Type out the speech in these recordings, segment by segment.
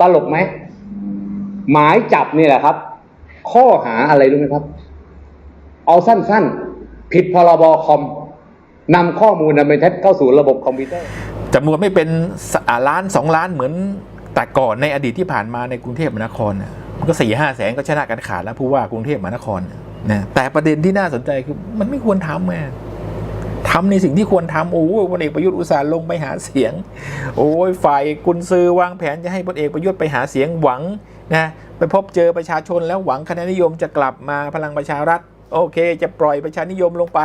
ตลกไหมหมายจับนี่แหละครับ ข้อหาอะไรรู้ไหมครับ เอาสั้นๆ ผิดพรบคอมนำข้อมูลอันเป็นเท็จเข้าสู่ระบบคอมพิวเตอร์จำนวนไม่เป็นล้านสองล้านเหมือนแต่ก่อนในอดีตที่ผ่านมาในกรุงเทพมหานครมันก็สี่ห้าแสนก็ชนะกันขาดแล้วผู้ว่ากรุงเทพมหานครนะนะแต่ประเด็นที่น่าสนใจคือมันไม่ควรทำไง ทำในสิ่งที่ควรทำโอ้พลเอกประยุทธ์อุตส่าห์ลงไปหาเสียง โอ้ยฝ่ายกุญซือวางแผนจะให้พลเอกประยุทธ์ไปหาเสียงหวังนะไปพบเจอประชาชนแล้วหวังคะแนนนิยมจะกลับมาพลังประชารัฐ โอเค จะปล่อยประชานิยมลงไป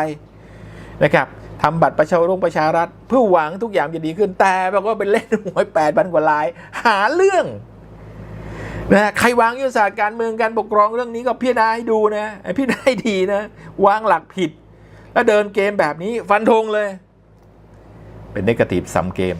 นะครับทำบัตรประชารงประชารัฐ เพื่อหวังทุกอย่างจะดีขึ้นแต่บอกว่าเป็นเล่นหวยแปดพันกว่าลาย หาเรื่องนะใครวางยุทธศาสตร์การเมืองการปกครองเรื่องนี้ก็พิจารณาให้ดูนะพิจารณาให้ดีนะ วางหลักผิด แล้วเดินเกมแบบนี้ฟันธงเลย เป็นเนกาทีฟซัมเกม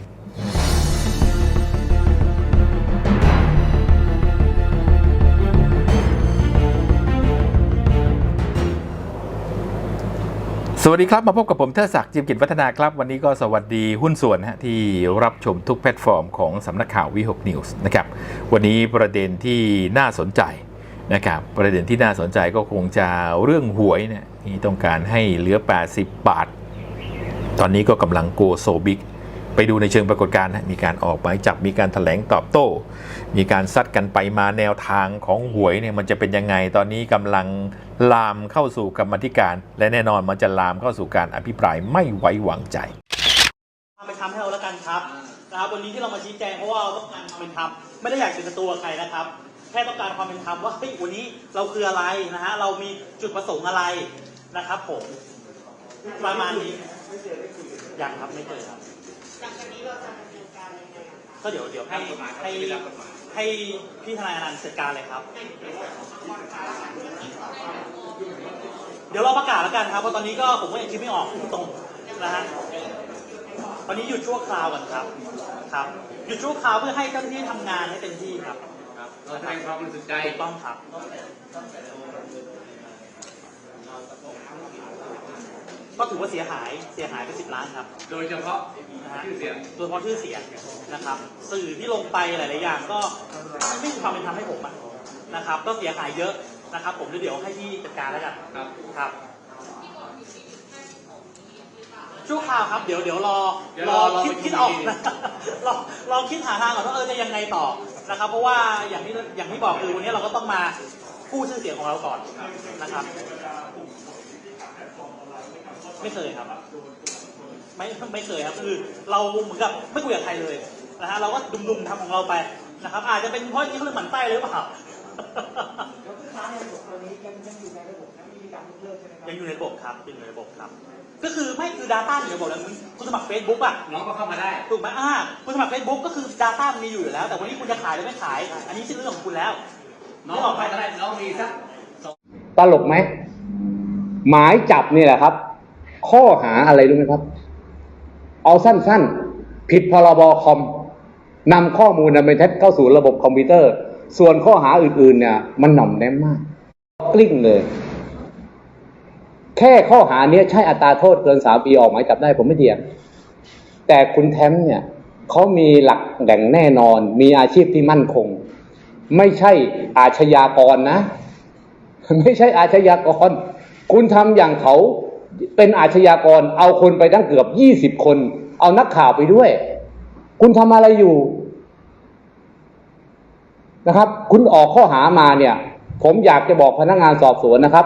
สวัสดีครับ มาพบกับผมเทอศักดิ์จิมกิจวัฒนาครับ วันนี้ก็สวัสดีหุ้นส่วนฮะที่รับชมทุกแพลตฟอร์มของสำนักข่าววิหกนิวส์นะครับ วันนี้ประเด็นที่น่าสนใจ นะครับประเด็นที่น่าสนใจก็คงจะเรื่องหวยเนี่ยที่ต้องการให้เหลือ 80 บาท ตอนนี้ก็กำลังโกโซบิกไปดูในเชิงปรากฏการณ์มีการออกหมายจับมีการถแถลงตอบโต้ มีการซัดกันไปมาแนวทางของหวยเนี่ยมันจะเป็นยังไงตอนนี้กำลังลามเข้าสู่กรรมธิการ และแน่นอนมันจะลามเข้าสู่การอภิปรายไม่ไว้วางใจความเป็นธรรมให้เราแล้วกันครับนะครับวันนี้ที่เรามาชี้แจงเพราะว่าเราต้องการความเป็นธรรมไม่ได้อยากจะเป็นตัวใครนะครับ แค่ต้องการความเป็นธรรมว่าเฮ้ยวันนี้เราคืออะไรนะฮะเรามีจุดประสงค์อะไรนะครับ ผมประมาณนี้ยังครับไม่เคยครับก็เดี๋ยวเดี๋ยวให้ให้ให้พี่ทนายอนันต์จัดการเลยครับ เดี๋ยวเราประกาศแล้วกันครับเพราะตอนนี้ก็ผมก็ยังคิดไม่ออกตรงๆนะฮะวันนี้หยุดชั่วคราวก่อนครับครับหยุดชั่วคราวเพื่อให้เจ้าหน้าที่ทำงานให้เต็มที่ครับเรา แสดงความบริสุทธิ์ใจถูกต้องครับก็ถือว่าเสียหายเสียหายไปสิบล้านครับ โดยเฉพาะชื่อเสียงโดยเฉพาะชื่อเสียงนะครับ สื่อที่ลงไปหลาย ๆ อย่างก็ไม่มีความเป็นธรรมให้ผมอะนะครับ ก็เสียหายเยอะนะครับ ผมเดี๋ยวให้พี่จัดการแล้วกันครับ ครับ ชั่วคราวครับ เดี๋ยวเดี๋ยวรอเดี๋ยวรรออรอคิดประชุมคิดออกอีกทีนะลองลองคิดหาทางก่อนว่าเออจะยังไงต่อนะครับ เพราะว่าอย่างที่อย่างที่บอกคือวันนี้เราก็ต้องมากู้ชื่อเสียงของเราก่อนนะครับ ไม่เคยครับ ไม่ไม่เคยครับคือเราเหมือนกับไม่คุยกับใครเลยนะฮะเราก็ดุมๆทำของเราไปนะครับ อาจจะเป็นเพราะที่เขาเรื่องหมันไส้เลยหรือเป ล่ายังอยู่ในระบบครับยังอยู่ในระบบครับ ก็คือไม่คือ Data อยู่ในระบบแล้วคุณสมัคร Facebook อะน้องก็เข้ามาได้ ถูกไหมอ่าคุณสมัคร Facebook ก็คือ Data มันมีอยู่อยู่แล้ว แต่วันนี้คุณจะขายหรือไม่ขาย อันนี้เป็นเรื่องของคุณแล้วน้องออกไปก็ได้น้องมีสักตลกไหมหมายจับนี่แหละครับ ข้อหาอะไรรู้ไหมครับ เอาสั้นๆ ผิดพรบคอมนำข้อมูลอันเป็นเท็จเข้าสู่ระบบคอมพิวเตอร์ ส่วนข้อหาอื่นๆเนี่ยมันหน่อมแนมมาก กลิ้งเลย แค่ข้อหาเนี้ยใช่อัตราโทษเกินสามปีออกหมายจับได้ผมไม่เถียงแต่คุณแทมเนี่ยเขามีหลักแหล่งแน่นอน มีอาชีพที่มั่นคง ไม่ใช่อาชญากรนะ ไม่ใช่อาชญากร คุณทำอย่างเขาเป็นอาชญากร เอาคนไปตั้งเกือบยี่สิบคน เอานักข่าวไปด้วย คุณทำอะไรอยู่นะครับ คุณออกข้อหามาเนี่ย ผมอยากจะบอกพนักงานสอบสวนนะครับ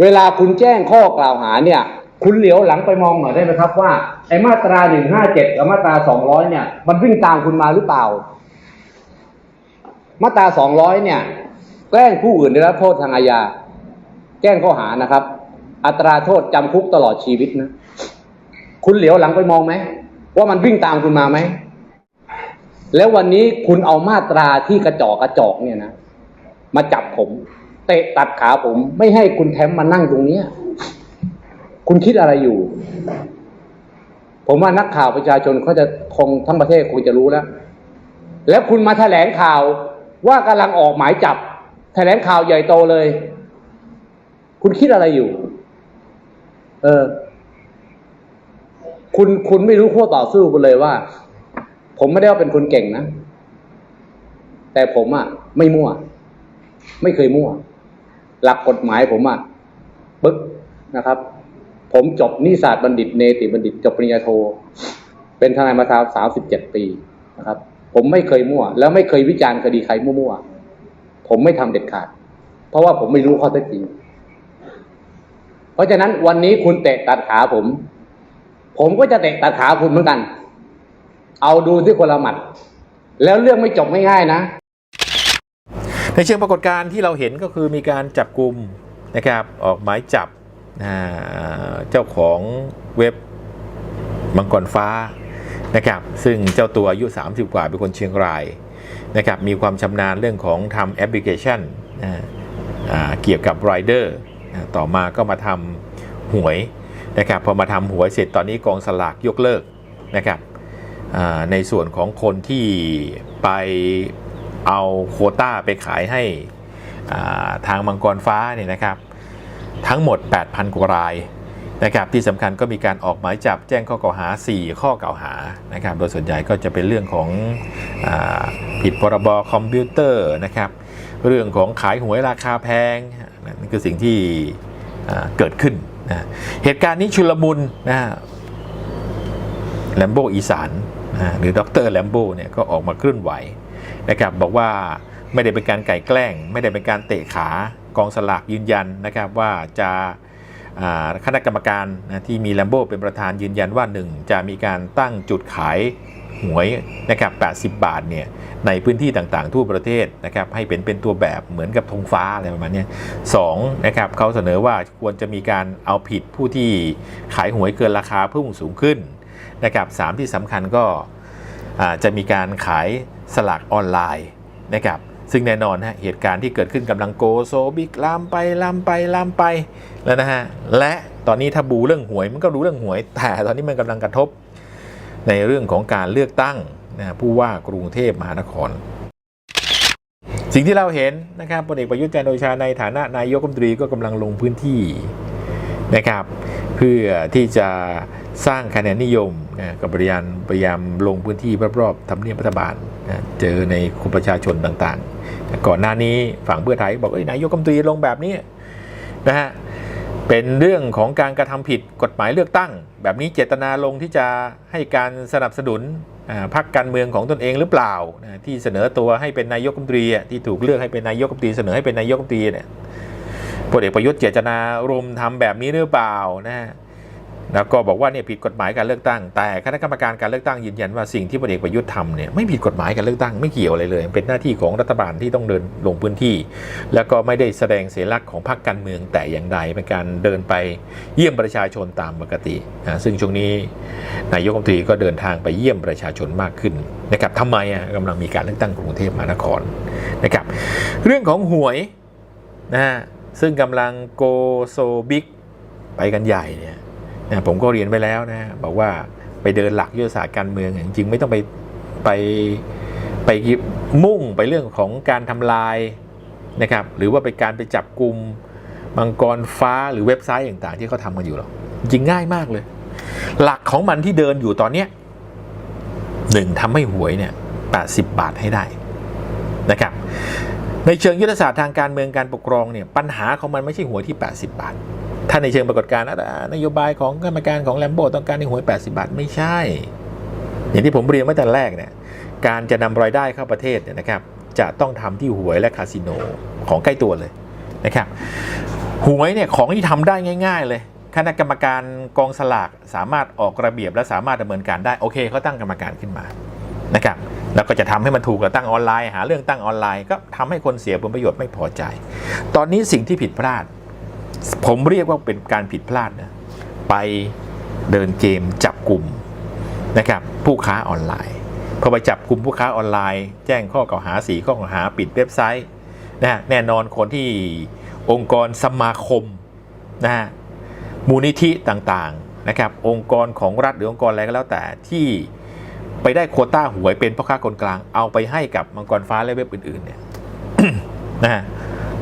เวลาคุณแจ้งข้อกล่าวหาเนี่ย คุณเหลียวหลังไปมองหน่อยได้ไหมครับว่าไอ้มาตราหนึ่งห้าเจ็ดกับมาตราสองร้อยเนี่ย มันวิ่งตามคุณมาหรือเปล่า มาตราสองร้อยเนี่ย แกล้งผู้อื่นได้รับโทษทางอาญาแจ้งข้อหานะครับ อัตราโทษจำคุกตลอดชีวิตนะ คุณเหลียวหลังไปมองไหมว่ามันวิ่งตามคุณมาไหม แล้ววันนี้คุณเอามาตราที่กระจอกกระจอกเนี่ยนะ มาจับผม เตะตัดขาผม ไม่ให้คุณแทมมานั่งตรงเนี้ยคุณคิดอะไรอยู่ ผมว่านักข่าวประชาชนเขาจะคงทั้งประเทศคงจะรู้แล้ว แล้วคุณมาแถลงข่าวว่ากำลังออกหมายจับ แถลงข่าวใหญ่โตเลย คุณคิดอะไรอยู่ เออ คุณคุณไม่รู้ขั้วต่อสู้กันเลยว่า ผมไม่ได้ว่าเป็นคนเก่งนะ แต่ผมอะ ไม่มั่ว ไม่เคยมั่ว หลักกฎหมายผมอะปึ๊กนะครับ ผมจบนิสสัตบัณฑิตเนติบัณฑิตจบปริญญาโท เป็นทนายมาสามสิบเจ็ดปีนะครับ ผมไม่เคยมั่ว แล้วไม่เคยวิจารณ์คดีใครมั่วๆผมไม่ทำเด็ดขาด เพราะว่าผมไม่รู้ข้อเท็จจริง เพราะฉะนั้นวันนี้คุณเตะตัดขาผม ผมก็จะเตะตัดขาคุณเหมือนกัน เอาดูที่คนละหมัด แล้วเรื่องไม่จบง่ายๆนะ ในเชิงปรากฏการณ์ที่เราเห็นก็คือมีการจับกลุ่มนะครับออกหมายจับเจ้าของเว็บมังกรฟ้านะครับซึ่งเจ้าตัวอายุ 30 กว่าเป็นคนเชียงรายนะครับมีความชำนาญเรื่องของทำแอปพลิเคชันเกี่ยวกับไรเดอร์ต่อมาก็มาทำหวยนะครับพอมาทำหวยเสร็จตอนนี้กองสลากยกเลิกนะครับในส่วนของคนที่ไป เอาโควต้าไปขายให้าทางมังกรฟ้าเนี่ยนะครับ ทั้งหมด 8,000 กว่ารายนะครับที่สำคัญก็มีการออกหมายจับแจ้งข้อกล่าวหา 4 ข้อกล่าวหานะครับโดยส่วนใหญ่ก็จะเป็นเรื่องของอผิดพรบคอมพิวเตอร์นะครับเรื่องของขายหวยราคาแพงนั่นคือสิ่งที่เกิดขึ้นนะเหตุการณ์นี้ชุลมุนนะแลมโบอีสานนะหรือดรแลมโบเนี่ยก็ออกมาเคลื่อนไหว นะครับบอกว่าไม่ได้เป็นการไก่แกล้ง ไม่ได้เป็นการเตะขากองสลากยืนยันนะครับว่าจะคณะกรรมการที่มีแลมโบเป็นประธานยืนยันว่า 1 จะมีการตั้งจุดขายหวยนะครับ80 บาทเนี่ยในพื้นที่ต่างๆ ทั่วประเทศนะครับให้เป็นเป็นตัวแบบเหมือนกับธงฟ้าอะไรประมาณนี้สองนะครับเขาเสนอว่าควรจะมีการเอาผิดผู้ที่ขายหวยเกินราคาเพิ่มสูงขึ้นนะครับสามที่สำคัญก็จะมีการขาย สลากออนไลน์นะครับซึ่งแน่นอนฮะเหตุการณ์ที่เกิดขึ้นกำลังโกโซบิกลามไปลามไปลามไปแล้วนะฮะและตอนนี้ถ้าบูเรื่องหวยมันก็รู้เรื่องหวย แต่ตอนนี้มันกำลังกระทบ ในเรื่องของการเลือกตั้งนะผู้ว่ากรุงเทพมหานคร สิ่งที่เราเห็นนะครับพลเอกประยุทธ์จันทร์โอชาในฐานะนายกรัฐมนตรีก็กำลังลงพื้นที่ นะครับ เพื่อที่จะสร้างคะแนนนิยมนะกับพยายามพยายามลงพื้นที่รอบๆทำเนียบรัฐบาลนะเจอในกลุ่มประชาชนต่างๆ ก่อนหน้านี้ฝั่งเพื่อไทยบอกเอ้ยนายกรัฐมนตรีลงแบบนี้นะฮะเป็นเรื่องของการกระทำผิดกฎหมายเลือกตั้ง แบบนี้เจตนาลงที่จะให้การสนับสนุนพรรคการเมืองของตนเองหรือเปล่าที่เสนอตัวให้เป็นนายกรัฐมนตรีที่ถูกเลือกให้เป็นนายกรัฐมนตรีเสนอให้เป็นนายกรัฐมนตรีเนี่ย พลเอกประยุทธ์เจตนารมณ์ทำแบบนี้หรือเปล่านะฮะแล้วก็บอกว่าเนี่ยผิดกฎหมายการเลือกตั้ง แต่คณะกรรมการการเลือกตั้งยืนยันว่าสิ่งที่พลเอกประยุทธ์ทำเนี่ยไม่ผิดกฎหมายการเลือกตั้งไม่เกี่ยวอะไรเลย เป็นหน้าที่ของรัฐบาลที่ต้องเดินลงพื้นที่ แล้วก็ไม่ได้แสดงเสลักษณ์ของพรรคการเมืองแต่อย่างใดเป็นการเดินไปเยี่ยมประชาชนตามปกติอ่าซึ่งช่วงนี้นายกรัฐมนตรีก็เดินทางไปเยี่ยมประชาชนมากขึ้นนะครับทำไมอะกำลังมีการเลือกตั้งกรุงเทพมหานครนะครับ เรื่องของหวยนะฮะ ซึ่งกำลังโกโซบิกไปกันใหญ่เนี่ยนะผมก็เรียนไปแล้วนะบอกว่าไปเดินหลักยุทธศาสตร์การเมืองจริงๆไม่ต้องไปไปไปมุ่งไปเรื่องของการทำลายนะครับหรือว่าไปการไปจับกลุ่มมังกรฟ้าหรือเว็บไซต์ต่างๆ ที่เขาทำกันอยู่หรอกจริงง่ายมากเลย หลักของมันที่เดินอยู่ตอนเนี้ยหนึ่งทำให้หวยเนี่ย80บาทให้ได้นะครับ ในเชิงยุทธศาสตร์ทางการเมืองการปกครองเนี่ยปัญหาของมันไม่ใช่หวยที่ 80 บาท ถ้าในเชิงปรากฏการณ์อะนโยบายของกรรมการของแลมโบต้องการในหวย 80 บาทไม่ใช่ อย่างที่ผมเรียนเมื่อตอนแรกเนี่ยการจะนำรายได้เข้าประเทศเนี่ยนะครับจะต้องทำที่หวยและคาสิโนของใกล้ตัวเลยนะครับหวยเนี่ยของที่ทำได้ง่าย ๆ เลยคณะกรรมการกองสลากสามารถออกระเบียบและสามารถดำเนินการได้โอเคเขาตั้งกรรมการขึ้นมานะครับ แล้วก็จะทำให้มันถูกกับตั้งออนไลน์ หาเรื่องตั้งออนไลน์ก็ทำให้คนเสียผลประโยชน์ไม่พอใจ ตอนนี้สิ่งที่ผิดพลาด ผมเรียกว่าเป็นการผิดพลาดนะไปเดินเกมจับกลุ่มนะครับผู้ค้าออนไลน์พอไปจับกลุ่มผู้ค้าออนไลน์ แจ้งข้อกล่าวหาสีข้อกล่าวหาปิดเว็บไซต์นะฮะแน่นอนคนที่องค์กรสมาคมนะฮะมูลนิธิต่างๆนะครับองค์กรของรัฐหรือองค์กรอะไรก็แล้วแต่ที่ ไปได้โคต้าหวยเป็นพ่อค้าคนกลาง เอาไปให้กับมังกรฟ้าและเว็บอื่นๆเนี่ยนะฮะ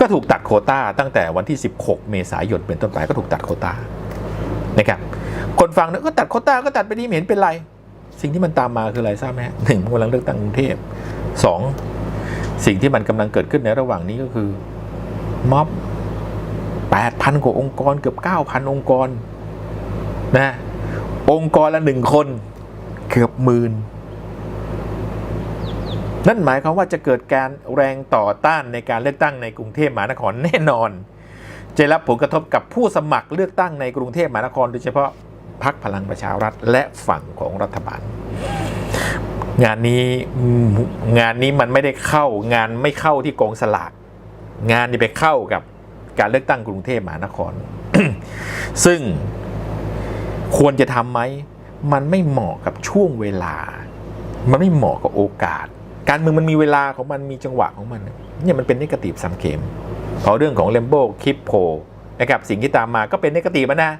ก็ถูกตัดโคต้าตั้งแต่วันที่ 16 เมษายนเป็นต้นไปก็ถูกตัดโคต้านะครับคนฟังเนี่ยก็ตัดโคต้าก็ตัดไปนี่เห็นเป็นไร สิ่งที่มันตามมาคืออะไรทราบไหมหนึ่งกำลังเลือกตั้งกรุงเทพสองสิ่งที่มันกำลังเกิดขึ้นในระหว่างนี้ก็คือม็อบ 8,000 กว่าองค์กรเกือบ 9,000 องค์กรนะองค์กรละหนึ่งคน กือบหมื่นนั่นหมายความว่าจะเกิดการแรงต่อต้านในการเลือกตั้งในกรุงเทพมหานครแน่นอน จะรับผลกระทบกับผู้สมัครเลือกตั้งในกรุงเทพมหานคร โดยเฉพาะพรรคพลังประชารัฐและฝั่งของรัฐบาล งานนี้งานนี้มันไม่ได้เข้างานไม่เข้าที่กองสลากงานนี้ไปเข้ากับการเลือกตั้งกรุงเทพมหานคร ซึ่งควรจะทำไหม มันไม่เหมาะกับช่วงเวลา มันไม่เหมาะกับโอกาส การเมืองมันมีเวลาของมันมีจังหวะของมันเนี่ยมันเป็นนิกตีฟซัมเกมพอเรื่องของเลมโบคลิปโพนะครับสิ่งที่ตามมาก็เป็นนิกตีฟนะ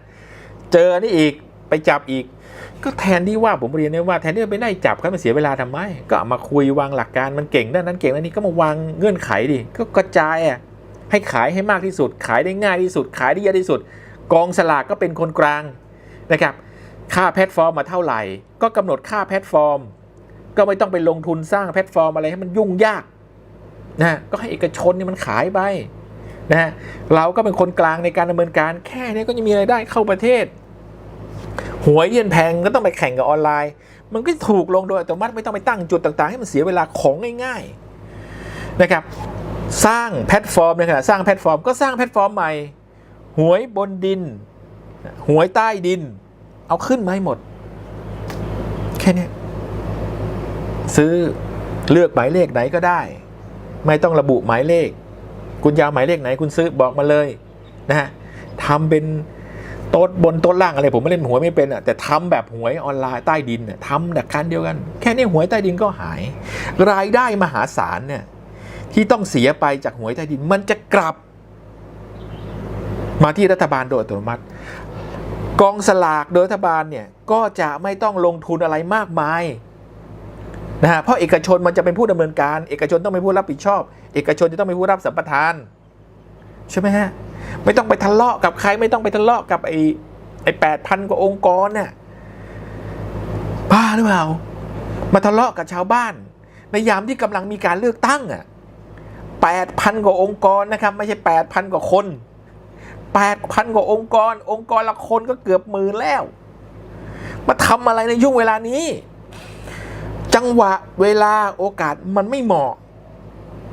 เจอนี่อีกไปจับอีก ก็แทนที่ว่าผมเรียนเนี่ยว่าแทนที่จะไปได้จับเขามันเสียเวลาทำไม ก็มาคุยวางหลักการมันเก่งด้านนั้นเก่งด้านนี้ก็มาวางเงื่อนไขดิก็กระจายอะให้ขายให้มากที่สุด ขายได้ง่ายที่สุด ขายได้เยอะที่สุด กองสลากก็เป็นคนกลางนะครับ ค่าแพลตฟอร์มมาเท่าไหร่ ก็กำหนดค่าแพลตฟอร์ม ก็ไม่ต้องไปลงทุนสร้างแพลตฟอร์มอะไรให้มันยุ่งยากนะก็ให้เอกชนเนี่ยมันขายไปนะเราก็เป็นคนกลางในการดำเนินการแค่นี้ก็จะมีรายได้เข้าประเทศหวยเย็นแพงก็ต้องไปแข่งกับออนไลน์ มันก็ถูกลงโดยอัตโนมัติไม่ต้องไปตั้งจุดต่างๆ ให้มันเสียเวลาของง่ายๆนะครับสร้างแพลตฟอร์มในขณะสร้างแพลตฟอร์มก็สร้างแพลตฟอร์มใหม่หวยบนดินหวยใต้ดิน เอาขึ้นมาให้หมด แค่นี้ซื้อเลือกหมายเลขไหนก็ได้ ไม่ต้องระบุหมายเลข คุณยาวหมายเลขไหนคุณซื้อบอกมาเลยนะฮะทำเป็นโต๊ดบนโต๊ดล่างอะไรผมไม่เล่นหวยไม่เป็นอะแต่ทำแบบหวยออนไลน์ใต้ดินเนี่ยทำดักคันเดียวกัน แค่นี้หวยใต้ดินก็หาย รายได้มหาศาลเนี่ยที่ต้องเสียไปจากหวยใต้ดินมันจะกลับ มาที่รัฐบาลโดยอัตโนมัติ กองสลากโดยรัฐบาลเนี่ยก็จะไม่ต้องลงทุนอะไรมากมายนะฮะเพราะเอกชนมันจะเป็นผู้ดำเนินการ เอกชนต้องเป็นผู้รับผิดชอบ เอกชนจะต้องเป็นผู้รับสัมปทานใช่ไหมฮะไม่ต้องไปทะเลาะกับใครไม่ต้องไปทะเลาะกับไอ้ไอ้แปดพันกว่าองค์กรเนี่ยบ้าหรือเปล่ามาทะเลาะกับชาวบ้าน ในยามที่กำลังมีการเลือกตั้งอะแปดพันกว่าองค์กรนะครับ ไม่ใช่แปดพันกว่าคน แปดพันกว่าองค์กร องค์กรละคนก็เกือบหมื่นแล้ว มาทำอะไรในช่งเวลานี้ จังหวะเวลาโอกาสมันไม่เหมาะ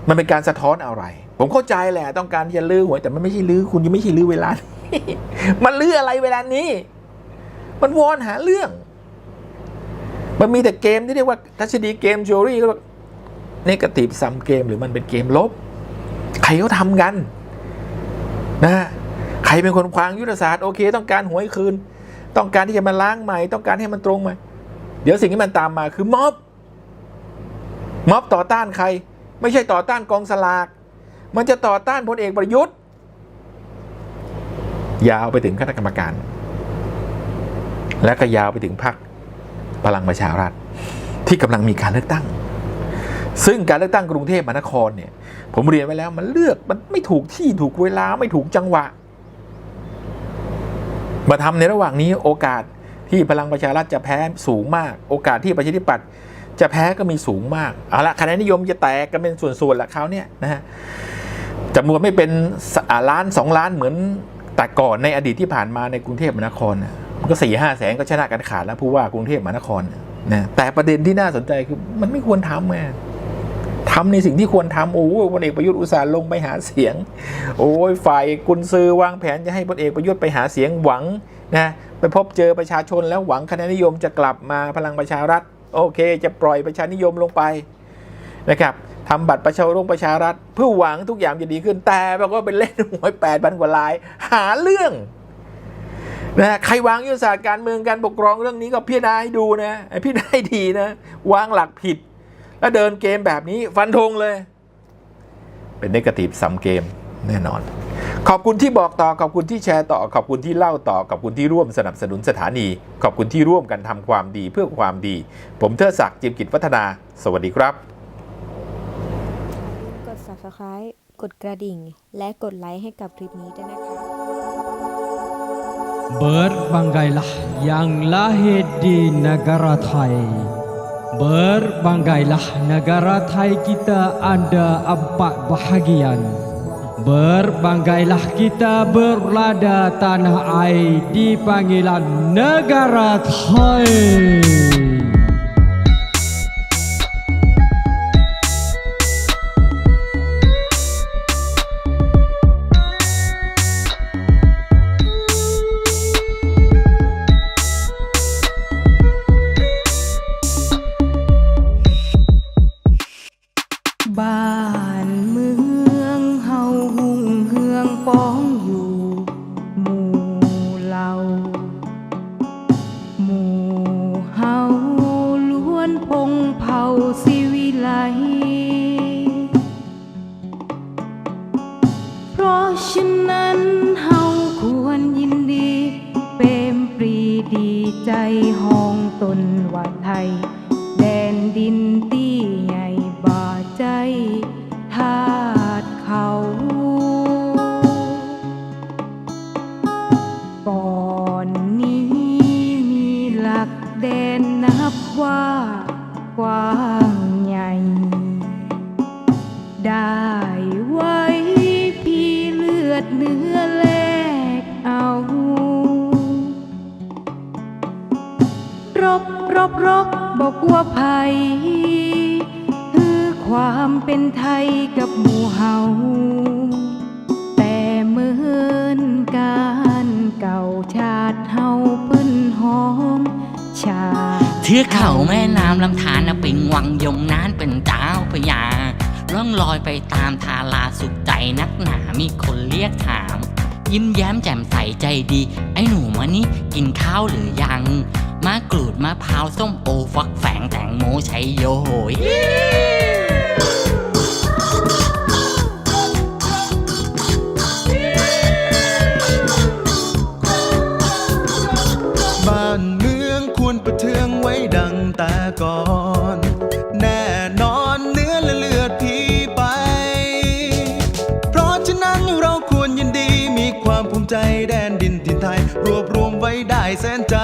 มันเป็นการสะท้อนอะไร ผมเข้าใจแหละต้องการที่จะลื้อหวยแต่มันไม่ใช่ลื้อคุณยังไม่ใช่ลื้อเวลานี้มันลื้ออะไรเวลานี้ มันวอนหาเรื่อง มันมีแต่เกมที่เรียกว่าทัศนีเกมจูรี่ก็เนกาทีฟซัมเกมหรือมันเป็นเกมลบ ใครเขาทำกัน นะฮะ เป็นคนควางยุทธศาสตร์โอเค ต้องการหวยคืน ต้องการที่จะมาล้างใหม่ ต้องการให้มันตรงใหม่เดี๋ยวสิ่งที่มันตามมาคือม็อบม็อบต่อต้านใคร ไม่ใช่ต่อต้านกองสลาก มันจะต่อต้านพลเอกประยุทธ์ยาวไปถึงคณะกรรมการ และก็ยาวไปถึงพรรคพลังประชารัฐที่กำลังมีการเลือกตั้ง ซึ่งการเลือกตั้งกรุงเทพมหานครเนี่ย ผมเรียนไว้แล้วมันเลือกมันไม่ถูกที่ถูกเวลาไม่ถูกจังหวะ มาทำในระหว่างนี้โอกาสที่พลังประชารัฐจะแพ้สูงมาก โอกาสที่ประชาธิปัตย์จะแพ้ก็มีสูงมากเอาละคะแนนนิยมจะแตกกันเป็นส่วนๆละคราวเนี้ยนะฮะจำนวนไม่เป็นล้านสองล้านเหมือนแต่ก่อนในอดีตที่ผ่านมาในกรุงเทพมหานครมันก็สี่ห้าแสนก็ชนะกันขาดแล้วผู้ว่ากรุงเทพมหานครนะนะแต่ประเด็นที่น่าสนใจคือมันไม่ควรทำไง ทำในสิ่งที่ควรทำโอ้ยพลเอกประยุทธ์อุตส่าห์ลงไปหาเสียง โอ้ยฝ่ายกุญซือวางแผนจะให้พลเอกประยุทธ์ไปหาเสียงหวังนะไปพบเจอประชาชนแล้วหวังคะแนนนิยมจะกลับมาพลังประชารัฐ โอเค จะปล่อยประชานิยมลงไปนะครับทำบัตรประชารงประชารัฐ เพื่อหวังทุกอย่างจะดีขึ้นแต่ปรากฏว่าเป็นเล่นหวยแปดพันกว่าลาย หาเรื่องนะใครวางยุทธศาสตร์การเมืองการปกครองเรื่องนี้ก็พิจารณาให้ดูนะไอ้พิจารณาให้ดีนะ วางหลักผิด แล้วเดินเกมแบบนี้ฟันธงเลย เป็นนกาทีฟซัมเกมแน่นอน ขอบคุณที่บอกต่อ ขอบคุณที่แชร์ต่อ ขอบคุณที่เล่าต่อ ขอบคุณที่ร่วมสนับสนุนสถานี ขอบคุณที่ร่วมกันทำความดีเพื่อความดี ผมเทิดศักดิ์จิมกิจวัฒนา สวัสดีครับ กด subscribe กดกระดิ่ง และกดไลค์ให้กับคลิปนี้ด้วยนะคะ Berbangailah yang lahir di negara Thai Berbangailah negara Thai kita ada empat bahagian. Berbangailah kita berlada tanah air di panggilan negara Thai. " องป้อง นับว่ากว้างใหญ่ ได้ไว้พี่เลือดเนื้อแลกเอา รบรบรบบอกว่าภัยคือความเป็นไทยกับหมู่เฮาแต่เมือนการเก่าชาติเฮาเพิ่นหอมชา เทือกเขาแม่น้ำลำธารนะเป็นวังยมนานเป็นเจ้าพญาล่องลอยไปตามทาราสุขใจนักหนามีคนเรียกถาม ยิ้มแย้มแจ่มใสใจดี ไอ้หนูมานี่กินข้าวหรือยัง มากรูดมะพร้าวส้มโอฟักแฝงแตงโมชัยโยย ก่อน แน่นอนเนื้อและเลือดพี่ไป เพราะฉะนั้นเราควรยินดีมีความภูมิใจแดนดินทินไทย รวบรวมไว้ได้แสนจะ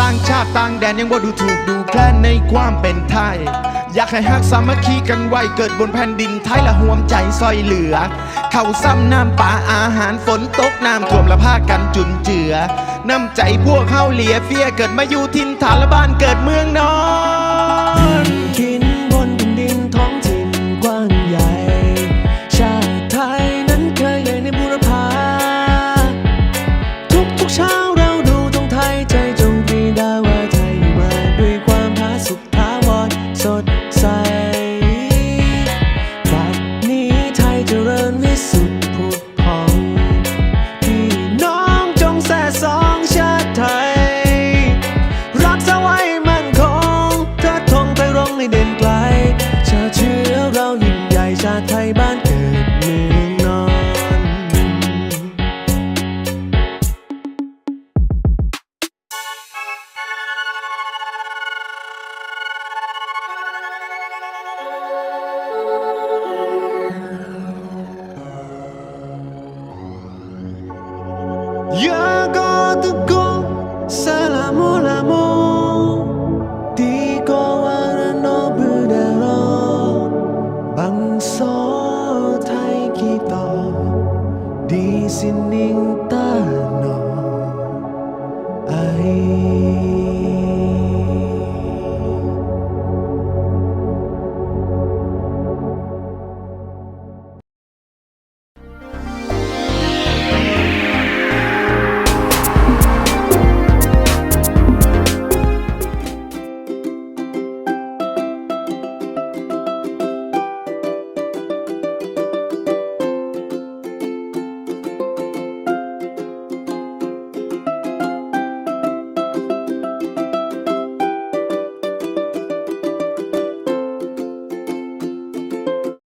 ต่างชาติต่างแดนยังว่าดูถูกดูแคลนในความเป็นไทย อยากให้ฮักสามัคคีกันไว้เกิดบนแผ่นดินไทยละห่วมใจซอยเหลือ เข้าซ้ำน้ำป่าอาหารฝนตกน้ำท่วมละผ้ากันจุนเจือ น้ำใจพวกเข้าเหลียเฟียเกิดมาอยู่ทินฐานละบ้านเกิดเมืองนอน